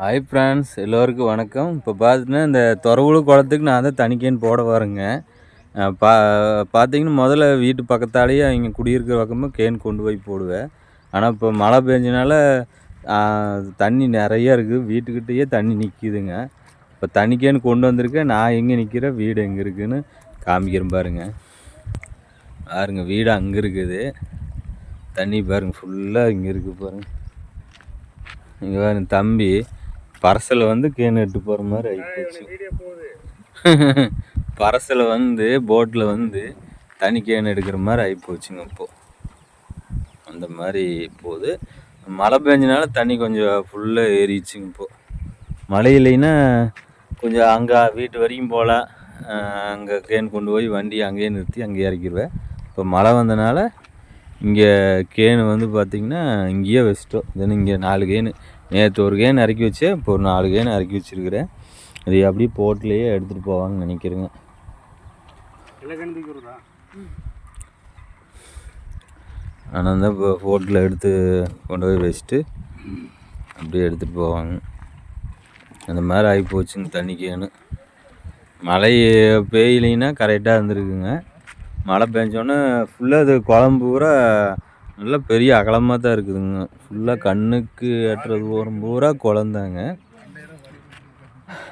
Hi friends எல்லோருக்கும் வணக்கம். இப்போ பார்த்தீங்கன்னா இந்த துறவுழு குளத்துக்கு நான் தான் தணிக்கைன்னு போட வரேங்க. பா பார்த்தீங்கன்னா முதல்ல வீட்டு பக்கத்தாலேயே அவங்க குடியிருக்கிற பக்கமாக கேன் கொண்டு போய் போடுவேன். ஆனால் இப்போ மழை பெஞ்சனால தண்ணி நிறையா இருக்குது வீட்டுக்கிட்டேயே தண்ணி நிற்கிதுங்க இப்போ தண்ணி கொண்டு வந்திருக்கேன். நான் எங்கே நிற்கிறேன் வீடு எங்கே இருக்குதுன்னு காமிக்கிறேன் பாருங்க. பாருங்க வீடு அங்கே இருக்குது. தண்ணி பாருங்க ஃபுல்லாக இங்கே இருக்குது பாருங்க. இங்கே பாருங்க தம்பி. பரசல் வந்து கேன் எட்டு போகிற மாதிரி ஆகிப்போச்சு பரசல் வந்து போட்டில் வந்து தனி கேன் எடுக்கிற மாதிரி ஆகிப்போச்சுங்க இப்போது அந்த மாதிரி போகுது. மழை பெஞ்சனால தண்ணி கொஞ்சம் ஃபுல்லாக ஏறிச்சுங்க இப்போது மழை இல்லைன்னா கொஞ்சம் அங்கே வீட்டு வரைக்கும் போகலாம் அங்கே கேன் கொண்டு போய் வண்டி அங்கேயே நிறுத்தி அங்கேயே இறக்கிடுவேன் இப்போ மழை வந்தனால இங்கே கேனு வந்து பார்த்திங்கன்னா இங்கேயே வச்சிட்டோம் தென் இங்கே நாலு கேனு. நேற்று ஒரு கேன் இறக்கி வச்சேன் இப்போ ஒரு நாலு கேன் இறக்கி வச்சிருக்கிறேன். இது அப்படியே போட்லேயே எடுத்துகிட்டு போவாங்கன்னு நினைக்கிறேங்க. ஆனால் தான் இப்போ போட்டில் எடுத்து கொண்டு போய் வச்சுட்டு அப்படியே எடுத்துகிட்டு போவாங்க. அந்த மாதிரி ஆகி போச்சுங்க தண்ணி கேனு. மழை பெய்யலைன்னா கரெக்டாக இருந்திருக்குங்க. மழை பெஞ்சோன்னே ஃபுல்லாக அது குழம்பு பூரா நல்லா பெரிய அகலமாக தான் இருக்குதுங்க. ஃபுல்லாக கண்ணுக்கு ஏற்றது ஓரம் பூரா குழந்தாங்க.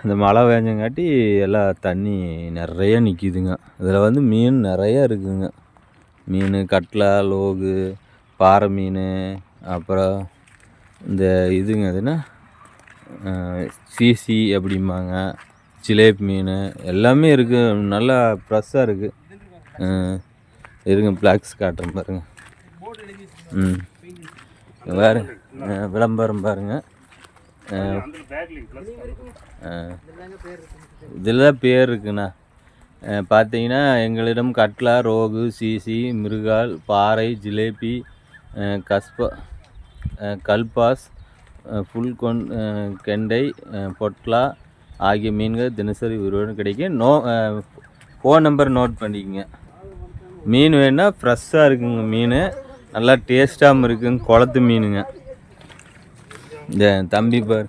இந்த மழை வேஞ்சங்காட்டி எல்லாம் தண்ணி நிறைய நிற்கிதுங்க இதில் வந்து மீன் நிறையா இருக்குதுங்க. மீன் கட்லா லோகு பாறை மீன் அப்புறம் இந்த இதுங்க அதுன்னா சீசி அப்படிம்பாங்க. ஜிலேபி மீன் எல்லாமே இருக்குது நல்லா ஃப்ரெஷ்ஷாக இருக்குது இருங்க பிளாக்ஸ் காட்டுறேன் பாருங்கள் ம். வேறு விளம்பரம் பாருங்க. இதெல்லாம் இதில் பேர் இருக்குண்ணா. பார்த்தீங்கன்னா எங்களிடம் கட்லா ரோகு சீசி மிருகால் பாறை ஜிலேபி கஸ்பா கல்பாஸ் ஃபுல் கொன் கெண்டை பொட்லா ஆகிய மீன்கள் தினசரி விருவம் கிடைக்கும். நோ ஃபோன் நம்பர் நோட் பண்ணிக்கோங்க. மீன் வேணால் ஃப்ரெஷ்ஷாக இருக்குங்க மீன். நல்லா டேஸ்ட்டாகவும் இருக்குங்க குளத்து மீனுங்க. இந்த தம்பி பார்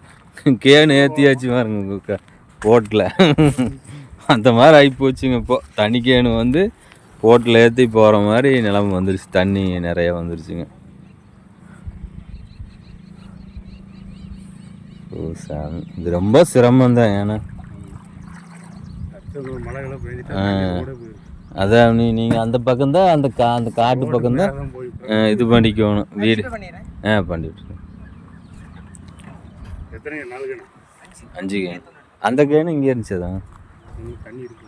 கேனு ஏற்றியாச்சு பாருங்க போட்டில் அந்த மாதிரி ஆகி போச்சுங்க இப்போ. தண்ணி கேனு வந்து போட்டில் ஏற்றி போகிற மாதிரி நிலமை வந்துருச்சு தண்ணி நிறைய வந்துருச்சுங்க. ஓ சாமி. இது ரொம்ப சிரமம் தான் ஏன்னா மழைகளை அதான் நீ நீங்கள் அந்த பக்கம்தான் அந்த கா அந்த காட்டு பக்கம்தான் இது பண்ணிக்கணும். வீடு. ஆ பண்ணிவிட்டு அஞ்சு கேன் அந்த கேனு இங்கே இருந்துச்சு இருக்கு.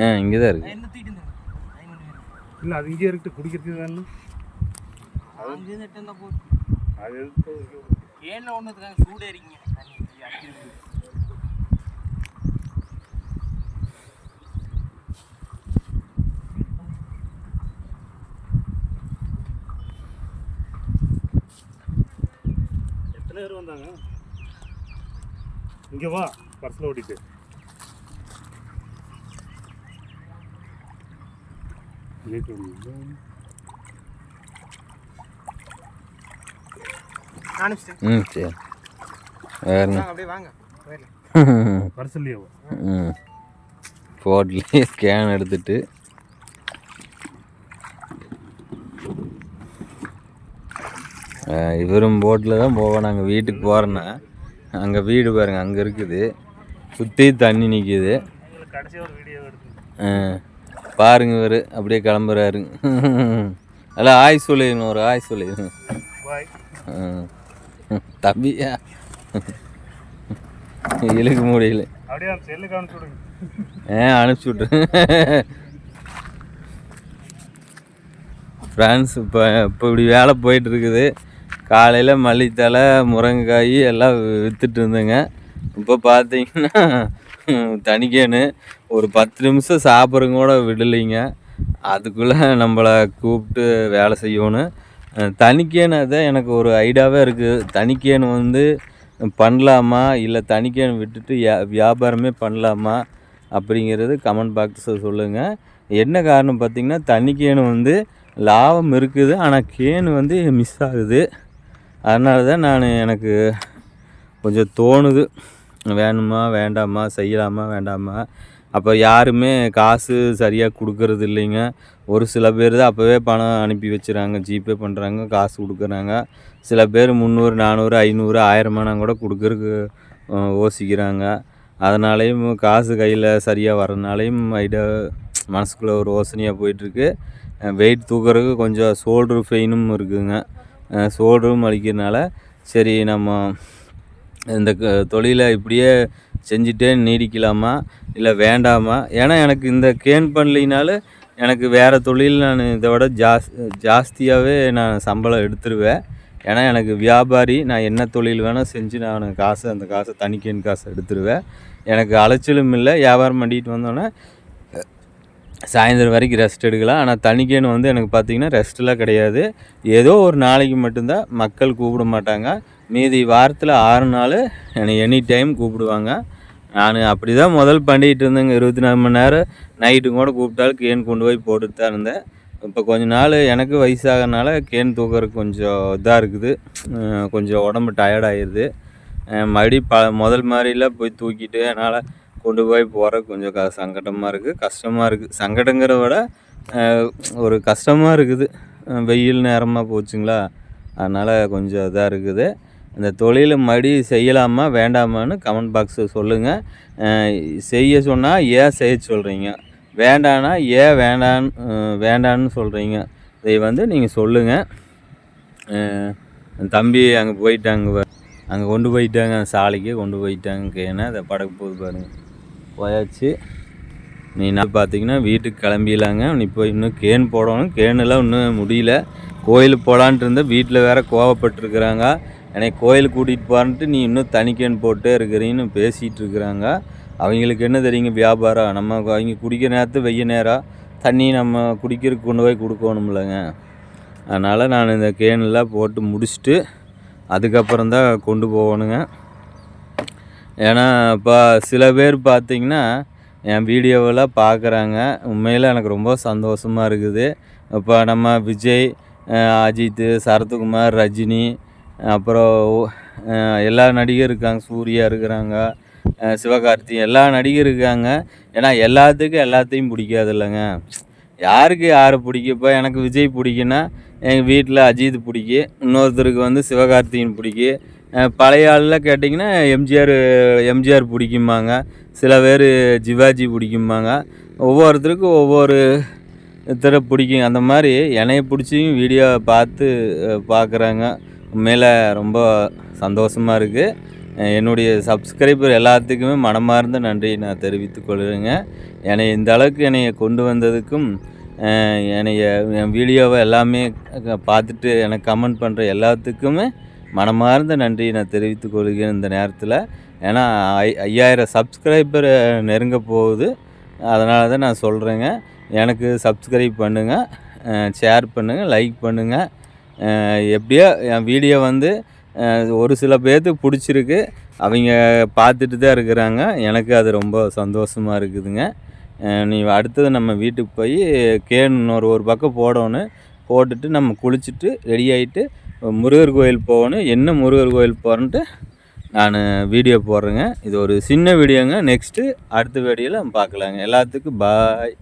ஆ இங்கே தான் இருக்குது இல்லை அது இங்கே இருக்கு குடிக்கிறதுக்கு தானே அது எதுக்கு எத்தனை பேர் வந்தாங்க. இங்கே வா பர்ஸில் ஓட்டிட்டு? ம் சரி. அப்படியே வாங்க. ம். போட்லேயே ஸ்கேன் எடுத்துட்டு இவரும் போட்டில் தான் போவோம் நாங்கள் வீட்டுக்கு போகிறேன்னா அங்கே வீடு பாருங்கள் அங்கே இருக்குது. சுற்றி தண்ணி நிற்கிது பாருங்க இவர் அப்படியே கிளம்புறாரு. அதெல்லாம் ஆய் சொல்லிடணும் ஒரு ஆய் சொல்லிடணும் தம்பியா? இழுக்க முடியல. அப்படியே அனுப்பிச்சு அனுப்பிச்சி விட்ரு ஃப்ரான்ஸ் இப்போ இப்போ இப்படி வேலை போயிட்டு இருக்குது. காலையில் மல்லித்தலை முருங்கைக்காய் எல்லாம் விற்றுட்டு இருந்தேங்க. இப்போ பார்த்தீங்கன்னா தனிக்கேன்னு ஒரு பத்து நிமிஷம் சாப்பிட்றங்க கூட விடலைங்க. அதுக்குள்ளே நம்மளை கூப்பிட்டு வேலை செய்யணும் அஹ் தனிக்கேன்னு தான் எனக்கு ஒரு ஐடியாவே இருக்குது தனிக்கேன்னு வந்து பண்ணலாமா? இல்லை தனிக்கேன்னு விட்டுட்டு வியாபாரமே பண்ணலாமா? அப்படிங்கிறது கமெண்ட் பாக்ஸில் சொல்லுங்கள் என்ன காரணம் பார்த்தீங்கன்னா தண்ணி கேனு வந்து லாபம் இருக்குது. ஆனால் கேனு வந்து மிஸ் ஆகுது. அதனால தான் நான் எனக்கு கொஞ்சம் தோணுது. வேணுமா வேண்டாமா செய்யலாமா வேண்டாமா? அப்போ யாருமே காசு சரியாக கொடுக்கறது இல்லைங்க. ஒரு சில பேர் தான் அப்போவே பணம் அனுப்பி வச்சுறாங்க. ஜிபே பண்ணுறாங்க காசு கொடுக்குறாங்க. சில பேர் முந்நூறு நானூறு ஐநூறு ஆயிரமானம் கூட கொடுக்கறக்கு யோசிக்கிறாங்க. அதனாலேயும் காசு கையில் சரியாக வரனாலையும் ஐடியா மனசுக்குள்ளே ஒரு யோசனையாக போயிட்டுருக்கு. வெயிட் தூக்குறதுக்கு கொஞ்சம் ஷோல்ட்ரு பெயினும் இருக்குதுங்க. சோடும் அளிக்கிறனால சரி நம்ம இந்த க- தொழிலை இப்படியே செஞ்சுட்டே நீடிக்கலாமா? இல்லை வேண்டாமா? ஏன்னா எனக்கு இந்த கேன் பண்ணலினாலும் எனக்கு வேறு தொழில் நான் இதை விட ஜாஸ் ஜாஸ்தியாகவே நான் சம்பளம் எடுத்துருவேன். ஏன்னா எனக்கு வியாபாரி நான் என்ன தொழில் வேணால் செஞ்சு நான் காசு அந்த காசை தனிக்கேன் காசை எடுத்துருவேன். எனக்கு அலைச்சலும் இல்லை. வியாபாரம் பண்ணிட்டு வந்தோன்னே சாயந்தரம் வரைக்கும் ரெஸ்ட் எடுக்கலாம். ஆனால் தனிக்கேன்னு வந்து எனக்கு பார்த்தீங்கன்னா ரெஸ்ட்லாம் கிடையாது. ஏதோ ஒரு நாளைக்கு மட்டும்தான் மக்கள் கூப்பிட மாட்டாங்க. மீதி வாரத்தில் ஆறு நாள் என்னை எனி டைம் கூப்பிடுவாங்க. நான் அப்படி தான் முதல் பண்ணிகிட்டு இருந்தேங்க. இருபத்தி நாலு மணி நேரம் நைட்டு கூட கூப்பிட்டாலும் கேன் கொண்டு போய் போட்டுட்டு தான் இருந்தேன். இப்போ கொஞ்ச நாள் எனக்கு வயசாகனால கேன் தூக்குறதுக்கு கொஞ்சம் இதாக இருக்குது. கொஞ்சம் உடம்பு டயர்ட் ஆயிடுது மறுபடி ப முதல் மாதிரிலாம் போய் தூக்கிட்டு என்னால் கொண்டு போய் போகிற கொஞ்சம் க சங்கடமாக இருக்குது கஷ்டமாக இருக்குது சங்கடங்கிறத விட ஒரு கஷ்டமாக இருக்குது. வெயில் நேரமாக போச்சுங்களா? அதனால் கொஞ்சம் இதாக இருக்குது. இந்த தொழிலை மறுபடி செய்யலாமா வேண்டாமான்னு கமெண்ட் பாக்ஸில் சொல்லுங்கள் செய்ய சொன்னால் ஏன் செய்ய சொல்கிறீங்க வேண்டான்னா ஏன் வேண்டான்னு வேண்டான்னு சொல்கிறீங்க இதை வந்து நீங்கள் சொல்லுங்கள் தம்பி அங்கே போயிட்டாங்க. அங்கே கொண்டு போயிட்டாங்க. அந்த சாலைக்கு கொண்டு போயிட்டாங்க. ஏன்னா அதை படகு போகுது பாருங்கள் போயாச்சு. நீ நான் பார்த்தீங்கன்னா வீட்டுக்கு கிளம்பிடலாங்க நீ இப்போ இன்னும் கேன் போடணும். கேனெல்லாம் இன்னும் முடியல. கோயிலுக்கு போகலான்ட்டு இருந்தால் வீட்டில் வேற கோவப்பட்டுருக்குறாங்க. என்னை கோயிலுக்கு கூட்டிகிட்டு போகிறன்ட்டு நீ இன்னும் தனி கேன் போட்டே இருக்கிறீன்னு பேசிகிட்டு இருக்கிறாங்க. அவங்களுக்கு என்ன தெரியுங்க வியாபாரம்? நம்ம அவங்க குடிக்கிற நேரத்து வெய்ய நேரம். தண்ணி நம்ம குடிக்கிறதுக்கு கொண்டு போய் கொடுக்கணும்லங்க. அதனால் நான் இந்த கேனெல்லாம் போட்டு முடிச்சுட்டு அதுக்கப்புறம் தான் கொண்டு போகணுங்க. ஏன்னா இப்போ சில பேர் பார்த்திங்கன்னா என் வீடியோவெல்லாம் பார்க்குறாங்க உண்மையில் எனக்கு ரொம்ப சந்தோஷமாக இருக்குது. இப்போ நம்ம விஜய் அஜித்து அஜித் சரத்குமார் ரஜினி அப்புறம் எல்லா நடிகர் இருக்காங்க. சூர்யா இருக்கிறாங்க. சிவகார்த்தி எல்லா நடிகர் இருக்காங்க. ஏன்னா எல்லாத்துக்கும் எல்லாத்தையும் பிடிக்காது இல்லைங்க யாருக்கு யாரை பிடிக்கும்? இப்போ எனக்கு விஜய் பிடிக்குன்னா எங்கள் வீட்டில் அஜித் பிடிக்கும். இன்னொருத்தருக்கு வந்து சிவகார்த்திகேயன் பிடிக்கும். பழைய ஆளில் கேட்டிங்கன்னா எம்ஜிஆர் எம்ஜிஆர் பிடிக்குமாங்க சில பேர் ஜிவாஜி பிடிக்குமாங்க ஒவ்வொருத்தருக்கும் ஒவ்வொரு இத்தர பிடிக்கும். அந்த மாதிரி என்னைய பிடிச்சியும் வீடியோ பார்த்து பார்க்குறாங்க. உண்மையில் ரொம்ப சந்தோஷமாக இருக்குது என்னுடைய சப்ஸ்கிரைபர் எல்லாத்துக்குமே மனமார்ந்த நன்றி நான் தெரிவித்துக் கொள்கிறேங்க. என்னை இந்த அளவுக்கு என்னைய கொண்டு வந்ததுக்கும் என்னைய என் வீடியோவை எல்லாமே பார்த்துட்டு எனக்கு கமெண்ட் பண்ணுற எல்லாத்துக்குமே மனமார்ந்த நன்றி நான் தெரிவித்துக் கொள்கிறேன் இந்த நேரத்தில். ஏன்னா ஐ ஐயாயிரம் சப்ஸ்கிரைபர் நெருங்க போகுது. அதனால தான் நான் சொல்கிறேங்க எனக்கு சப்ஸ்கிரைப் பண்ணுங்கள் ஷேர் பண்ணுங்கள் லைக் பண்ணுங்கள் எப்படியோ என் வீடியோ வந்து ஒரு சில பேர்த்துக்கு பிடிச்சிருக்கு. அவங்க பார்த்துட்டு தான் இருக்கிறாங்க. எனக்கு அது ரொம்ப சந்தோஷமாக இருக்குதுங்க. நீ அடுத்தது நம்ம வீட்டுக்கு போய் கேன் இன்னொரு ஒரு பக்கம் போடணும். போட்டுட்டு நம்ம குளிச்சுட்டு ரெடி ஆகிட்டு முருகர் கோயில் போகணும். என்ன முருகர் கோயில் போகிறேன்ட்டு நான் வீடியோ போடுறேங்க. இது ஒரு சின்ன வீடியோங்க நெக்ஸ்ட்டு அடுத்த வீடியோவில் பார்க்கலாங்க. எல்லாத்துக்கும் பாய்